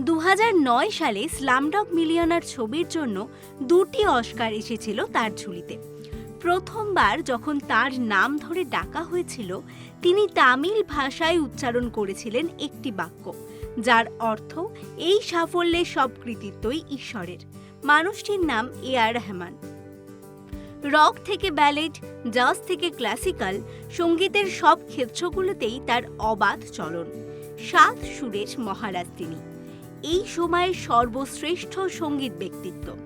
দু হাজার নয় সালে স্লামডগ মিলিয়নার ছবির জন্য দুটি অস্কার এসেছিল তার ঝুলিতে। প্রথমবার যখন তার নাম ধরে ডাকা হয়েছিল, তিনি তামিল ভাষায় উচ্চারণ করেছিলেন একটি বাক্য, যার অর্থ, এই সাফল্যের সব কৃতিত্বই ঈশ্বরের। মানুষটির নাম এ আর রহমান। রক থেকে ব্যালেড জাজ থেকে ক্লাসিক্যাল, সঙ্গীতের সব ক্ষেত্রগুলোতেই তার অবাধ চলন। সাত সুরের মহারাজ তিনি। এই সময়ের সর্বশ্রেষ্ঠ সংগীত ব্যক্তিত্ব।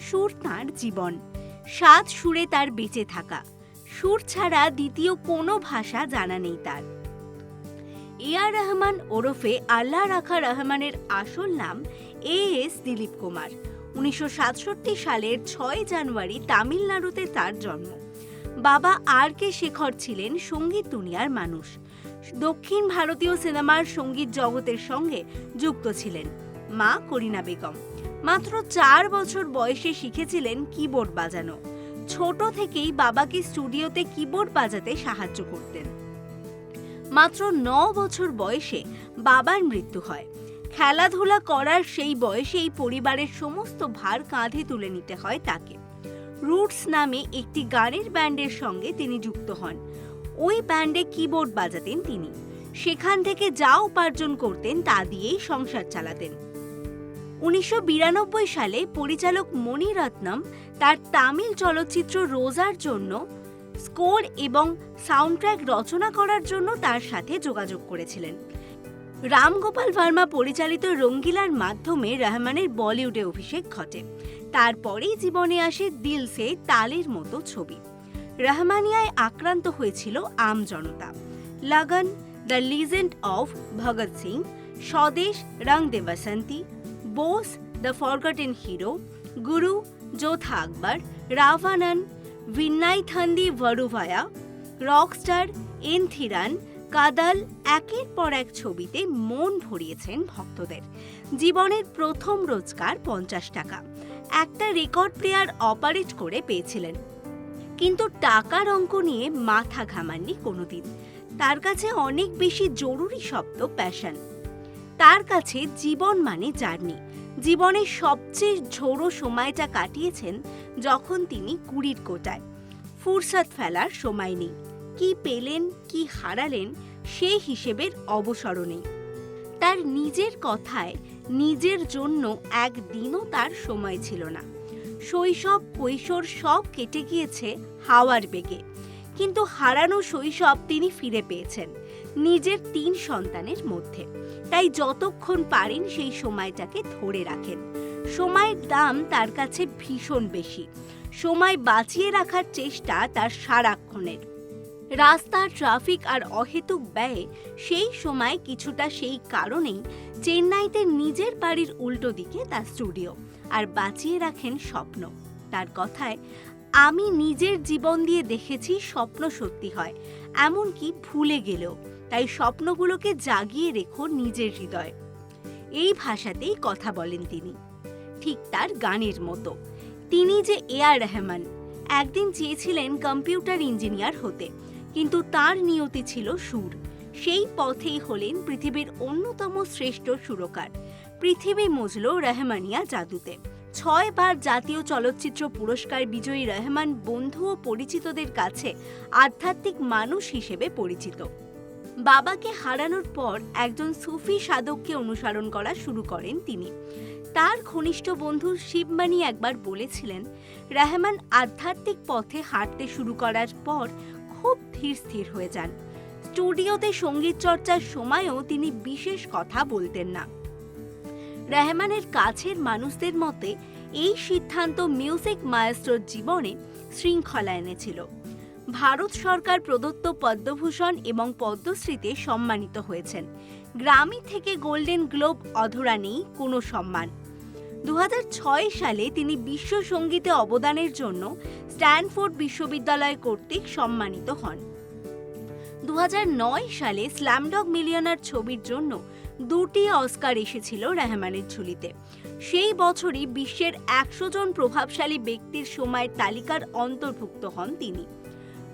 সুর তাঁর জীবন। সাত সুরে তার বেঁচে থাকা। সুর ছাড়া দ্বিতীয় কোনো ভাষা জানা নেই তার। এ আর রহমান ওরফে আল্লাহ রাখা রহমানের আসল নাম এ এস দিলীপ কুমার। উনিশশো সাতষট্টি সালের ছয় জানুয়ারি তামিলনাড়ুতে তার জন্ম। বাবা আর কে শেখর ছিলেন সংগীত দুনিয়ার মানুষ। দক্ষিণ ভারতীয় সিনেমার সংগীত জগতের সঙ্গে যুক্ত ছিলেন মা করিনা বেগম। মাত্র চার বছর বয়সে শিখেছিলেন কিবোর্ড বাজানো। ছোট থেকেই বাবাকে স্টুডিওতে কিবোর্ড বাজাতে সাহায্য করতেন। মাত্র ন বছর বয়সে বাবার মৃত্যু হয়। খেলাধুলা করার সেই বয়সেই পরিবারের সমস্ত ভার কাঁধে তুলে নিতে হয় তাকে। রুটস নামে একটি গানের ব্যান্ডের সঙ্গে তিনি যুক্ত হন। ওই ব্যান্ডে কিবোর্ড বাজাতেন তিনি। সেখান থেকে যা উপার্জন করতেন তা দিয়েই সংসার চালাতেন। উনিশশো বিরানব্বই সালে পরিচালক মণি রত্নম তার তামিল চলচ্চিত্র রোজার জন্য স্কোর এবং সাউন্ডট্র্যাক রচনা করার জন্য তার সাথে যোগাযোগ করেছিলেন। রামগোপাল ভার্মা পরিচালিত রঙ্গিলার মাধ্যমে রহমানের বলিউডে অভিষেক ঘটে। তারপরেই জীবনে আসে দিল সে তালের মতো ছবি। রহমানিয়ায় আক্রান্ত হয়েছিল আম জনতা। Lagaan, the legend of Bhagat Singh, Swades Rang De Basanti Bose, the forgotten hero, Guru Jodhaa Akbar, রাভানন ভিন্নাইথান্দি ভরুভায়া, Rockstar এনথিরান Kadhal একের পর এক ছবিতে মন ভরিয়েছেন ভক্তদের। জীবনের প্রথম রোজগার পঞ্চাশ টাকা। একটা রেকর্ড প্লেয়ার অপারেট করে পেয়েছিলেন। কিন্তু টাকার অঙ্ক নিয়ে মাথা ঘামাননি কোনোদিন। তার কাছে অনেক বেশি জরুরি শব্দ প্যাশন তার কাছে জীবন মানে জার্নি জীবনের সবচেয়ে ঝোড়ো সময়টা কাটিয়েছেন যখন তিনি কুড়ির কোটায়। ফুরসাদ ফেলার সময় নেই। কি পেলেন, কি হারালেন, সেই হিসেবের অবসরও নেই। তার নিজের কথায় নিজের জন্য একদিনও তার সময় ছিল না। শৈশব, কৈশোর সব কেটে গিয়েছে হাওয়ার বেগে। কিন্তু হারানো শৈশব তিনি ফিরে পেয়েছেন নিজের তিন সন্তানের মধ্যে। তাই যতক্ষণ পারেন সেই সময়টাকে ধরে রাখেন। সময়ের দাম তার কাছে ভীষণ বেশি। সময় বাঁচিয়ে রাখার চেষ্টা তার সারাক্ষণের। রাস্তা ট্রাফিক আর অহেতুক ব্যয়ে সেই সময় কিছুটা সেই কারণেই চেন্নাইতে নিজের বাড়ির উল্টো দিকে তার স্টুডিও আর বাঁচিয়ে রাখেন স্বপ্ন। তার কথায়, আমি নিজের জীবন দিয়ে দেখেছি স্বপ্ন সত্যি হয়, এমনকি ভুলে গেলেও। তাই স্বপ্নগুলোকে জাগিয়ে রেখো নিজের হৃদয় এই ভাষাতেই কথা বলেন তিনি। ঠিক তার গানের মতো। তিনি যে এ আর রহমান, একদিন চেয়েছিলেন কম্পিউটার ইঞ্জিনিয়ার হতে। কিন্তু তার নিয়তি ছিল সুর। সেই পথেই হলেন পৃথিবীর অন্যতম শ্রেষ্ঠ সুরকার, পৃথিবী মজল রহমানিয়া জাদুতে। ছয়বার জাতীয় চলচ্চিত্র পুরস্কার বিজয়ী রহমান বন্ধু ও পরিচিতদের কাছে আধ্যাত্মিক মানুষ হিসেবে পরিচিত। বাবাকে হারানোর পর একজন সুফি সাধককে অনুসরণ করা শুরু করেন তিনি। তার ঘনিষ্ঠ বন্ধু শিবমানি একবার বলেছিলেন, রহমান আধ্যাত্মিক পথে হাঁটতে শুরু করার পর খুব ধীর স্থির হয়ে যান। স্টুডিওতে সংগীত চর্চার সময়ও তিনি বিশেষ কথা বলতেন না। রেহমানের কাছের মানুষদের মতে, এই সিদ্ধান্ত মিউজিক মায়াস্ট্রোর জীবনে শৃঙ্খলা এনেছিল। ভারত সরকার প্রদত্ত পদ্মভূষণ এবং পদ্মশ্রীতে সম্মানিত হয়েছেন। গ্রামি থেকে গোল্ডেন গ্লোব অধরা নেই কোনো সম্মান। দু হাজার ছয় সালে তিনি বিশ্ব সঙ্গীতে অবদানের জন্য স্ট্যানফোর্ড বিশ্ববিদ্যালয় কর্তৃক সম্মানিত হন। দু হাজার নয় সালে স্ল্যামডগ মিলিয়নার ছবির জন্য দুটি অস্কার এসেছিল রেহমানের ঝুলিতে। সেই বছরই বিশ্বের একশো জন প্রভাবশালী ব্যক্তির সময়ের তালিকার অন্তর্ভুক্ত হন তিনি।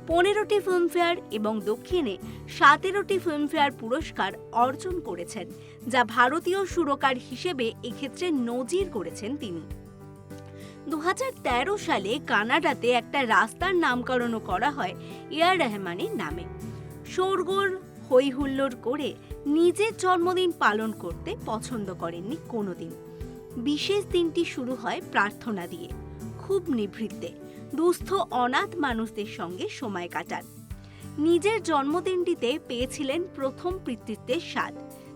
পনেরোটি ফিল্মফেয়ার এবং দক্ষিণে সতেরোটি ফিল্মফেয়ার পুরস্কার অর্জন করেছেন, যা ভারতীয় সুরকার হিসেবে এক্ষেত্রে নজির করেছেন তিনি। দু হাজার তেরো সালে কানাডাতে একটা রাস্তার নামকরণও করা হয় এয়ার রহমানের নামে। শোরগোল হই হুল্লোড় করে নিজের জন্মদিন পালন করতে পছন্দ করেননি কোনোদিন। বিশেষ দিনটি শুরু হয় প্রার্থনা দিয়ে, খুব নিভৃত্তে দুস্থ, অনাথ মানুষদের সঙ্গে সময় কাটান। নিজের জন্মদিনটিতে পেয়েছিলেন প্রথম পিতৃত্বের স্বাদ।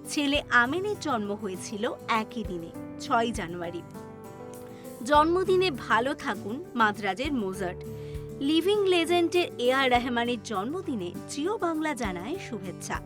ছেলে আমিনের জন্ম হয়েছিল একই দিনে ছয় জানুয়ারি। জন্মদিনে ভালো থাকুন মাদ্রাজের মোজার্ট। লিভিং লেজেন্ডের এ আর রহমানের জন্মদিনে জিও বাংলা জানায় শুভেচ্ছা।